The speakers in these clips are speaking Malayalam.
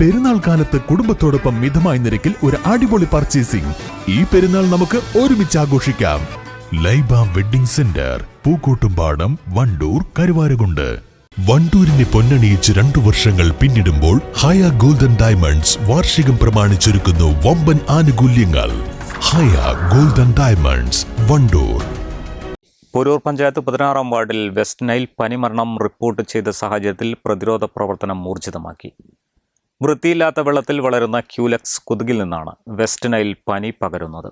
പെരുന്നാൾ കാലത്ത് കുടുംബത്തോടൊപ്പം മിതമായ നിരക്കിൽ ഒരു അടിപൊളി പർച്ചേസിംഗ് ഈ പെരുന്നാൾ നമുക്ക് ഒരുമിച്ച് ആഘോഷിക്കാം. Laiba wedding centre Pookkottumpadam Wandoor Karuvarakundu. വണ്ടൂരിനെ പൊന്നണിയിച്ച് രണ്ടു വർഷങ്ങൾ പിന്നിടുമ്പോൾ ഹയ ഗോൾഡൻ ഡയമണ്ട്സ് വാർഷികം പ്രമാണിച്ചൊരുക്കുന്നു വമ്പൻ ആനുകൂല്യങ്ങൾ. Haya golden diamonds Wandoor. Poroor panchayat പതിനാറാം വാർഡിൽ വെസ്റ്റ് നൈൽ പനിമരണം റിപ്പോർട്ട് ചെയ്ത സാഹചര്യത്തിൽ പ്രതിരോധ പ്രവർത്തനം ഊർജിതമാക്കി. വൃത്തിയില്ലാത്ത വെള്ളത്തിൽ വളരുന്ന ക്യൂലക്സ് കൊതുകിൽ നിന്നാണ് വെസ്റ്റ് നൈൽ പനി പകരുന്നത്.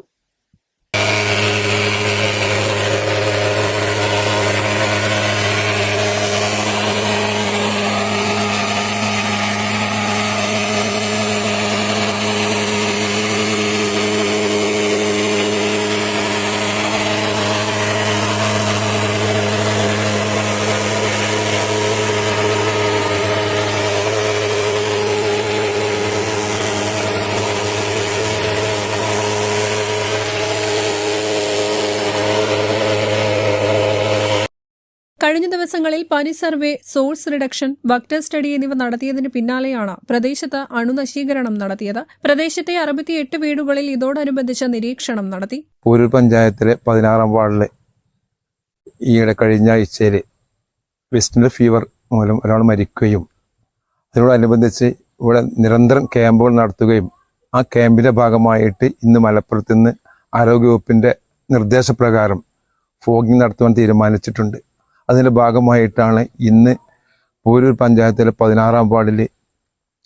കഴിഞ്ഞ ദിവസങ്ങളിൽ പനി survey source reduction vector study എന്നിവ നടത്തിയതിന് പിന്നാലെയാണ് പ്രദേശത്ത് അണുനശീകരണം നടത്തിയത്. പ്രദേശത്തെ അറുപത്തിയെട്ട് വീടുകളിൽ ഇതോടനുബന്ധിച്ച നിരീക്ഷണം നടത്തി. ഒരു പഞ്ചായത്തിലെ പതിനാറാം വാർഡിലെ ഈയിടെ കഴിഞ്ഞ ആഴ്ചയിൽ വെസ്റ്റിന്റെ ഫീവർ മൂലം ഒരാൾ മരിക്കുകയും അതിനോടനുബന്ധിച്ച് ഇവിടെ നിരന്തരം ക്യാമ്പുകൾ നടത്തുകയും ആ ക്യാമ്പിന്റെ ഭാഗമായിട്ട് ഇന്ന് മലപ്പുറത്ത് നിന്ന് ആരോഗ്യവകുപ്പിന്റെ നിർദ്ദേശപ്രകാരം ഫോഗിങ് നടത്തുവാൻ തീരുമാനിച്ചിട്ടുണ്ട്. അതിന്റെ ഭാഗമായിട്ടാണ് ഇന്ന് പൂരൂർ പഞ്ചായത്തിലെ പതിനാറാം വാർഡിൽ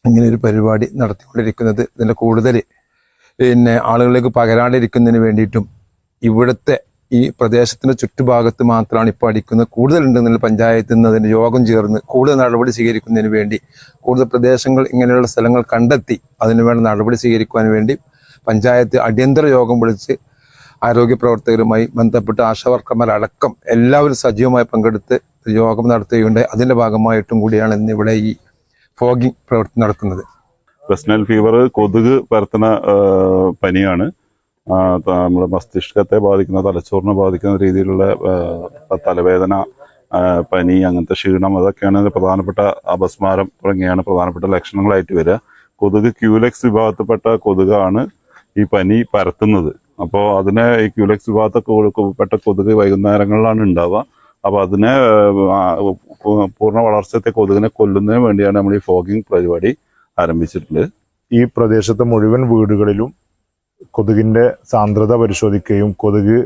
ഇങ്ങനൊരു പരിപാടി നടത്തിക്കൊണ്ടിരിക്കുന്നത്. ഇതിന്റെ കൂടുതൽ പിന്നെ ആളുകളിലേക്ക് പകരാണ്ടിരിക്കുന്നതിന് വേണ്ടിയിട്ടും ഇവിടുത്തെ ഈ പ്രദേശത്തിന്റെ ചുറ്റുഭാഗത്ത് മാത്രമാണ് ഇപ്പോൾ അടിക്കുന്നത്. കൂടുതലുണ്ടെന്നുള്ള പഞ്ചായത്തിൽ നിന്ന് അതിന് യോഗം ചേർന്ന് കൂടുതൽ നടപടി സ്വീകരിക്കുന്നതിന് വേണ്ടി കൂടുതൽ പ്രദേശങ്ങൾ ഇങ്ങനെയുള്ള സ്ഥലങ്ങൾ കണ്ടെത്തി അതിനുവേണ്ട നടപടി സ്വീകരിക്കുവാൻ വേണ്ടി പഞ്ചായത്ത് അടിയന്തര യോഗം വിളിച്ച് ആരോഗ്യ പ്രവർത്തകരുമായി ബന്ധപ്പെട്ട് ആശാവർക്കന്മാരടക്കം എല്ലാവരും സജീവമായി പങ്കെടുത്ത് യോഗം നടത്തുകയുണ്ടായി. അതിന്റെ ഭാഗമായിട്ടും കൂടിയാണ് ഇന്ന് ഇവിടെ ഈ ഫോഗിങ് പ്രവർത്തനം നടക്കുന്നത്. വെസ്റ്റ്നൈൽ ഫീവർ കൊതുക് പരത്തുന്ന പനിയാണ്. നമ്മുടെ മസ്തിഷ്കത്തെ ബാധിക്കുന്ന തലച്ചോറിനെ ബാധിക്കുന്ന രീതിയിലുള്ള തലവേദന പനി അങ്ങനത്തെ ക്ഷീണം അതൊക്കെയാണ് പ്രധാനപ്പെട്ട അപസ്മാരം തുടങ്ങിയാണ് പ്രധാനപ്പെട്ട ലക്ഷണങ്ങളായിട്ട് വരിക. കൊതുക് ക്യൂലെക്സ് വിഭാഗത്തിൽപ്പെട്ട കൊതുകാണ് ഈ പനി പരത്തുന്നത്. അപ്പോൾ അതിനെ ഈ ക്യൂലെക്സ് പെട്ട കൊതുക് വൈകുന്നേരങ്ങളിലാണ് ഉണ്ടാവുക അപ്പോൾ അതിനെ പൂർണ വളർച്ചത്തെ കൊതുകിനെ കൊല്ലുന്നതിന് വേണ്ടിയാണ് നമ്മൾ ഈ ഫോഗിങ് പരിപാടി ആരംഭിച്ചിട്ടുണ്ട് ഈ പ്രദേശത്തെ മുഴുവൻ വീടുകളിലും കൊതുകിന്റെ സാന്ദ്രത പരിശോധിക്കുകയും കൊതുക്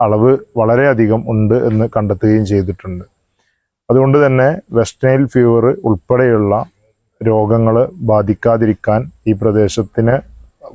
അളവ് വളരെയധികം ഉണ്ട് എന്ന് കണ്ടെത്തുകയും ചെയ്തിട്ടുണ്ട്. അതുകൊണ്ട് തന്നെ വെസ്റ്റ്നൈൽ ഫീവർ ഉൾപ്പെടെയുള്ള രോഗങ്ങൾ ബാധിക്കാതിരിക്കാൻ ഈ പ്രദേശത്തിന്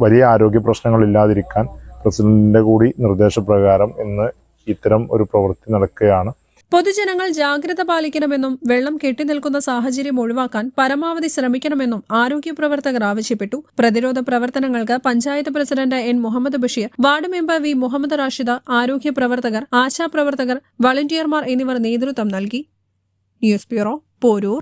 വലിയ ആരോഗ്യ പ്രശ്നങ്ങൾ ഇല്ലാതിരിക്കാൻ പ്രസിഡന്റിന്റെ കൂടി നിർദ്ദേശപ്രകാരം ഇന്ന് ഇത്തരം ഒരു പ്രവൃത്തി നടക്കുകയാണ്. പൊതുജനങ്ങൾ ജാഗ്രത പാലിക്കണമെന്നും വെള്ളം കെട്ടിനിൽക്കുന്ന സാഹചര്യം ഒഴിവാക്കാൻ പരമാവധി ശ്രമിക്കണമെന്നും ആരോഗ്യ പ്രവർത്തകർ ആവശ്യപ്പെട്ടു. പ്രതിരോധ പ്രവർത്തനങ്ങൾക്ക് panchayat president N Muhammad Basheer ward member V Muhammad Rashida ആരോഗ്യ പ്രവർത്തകർ ആശാപ്രവർത്തകർ വളണ്ടിയർമാർ എന്നിവർ നേതൃത്വം നൽകി. News bureau Porur.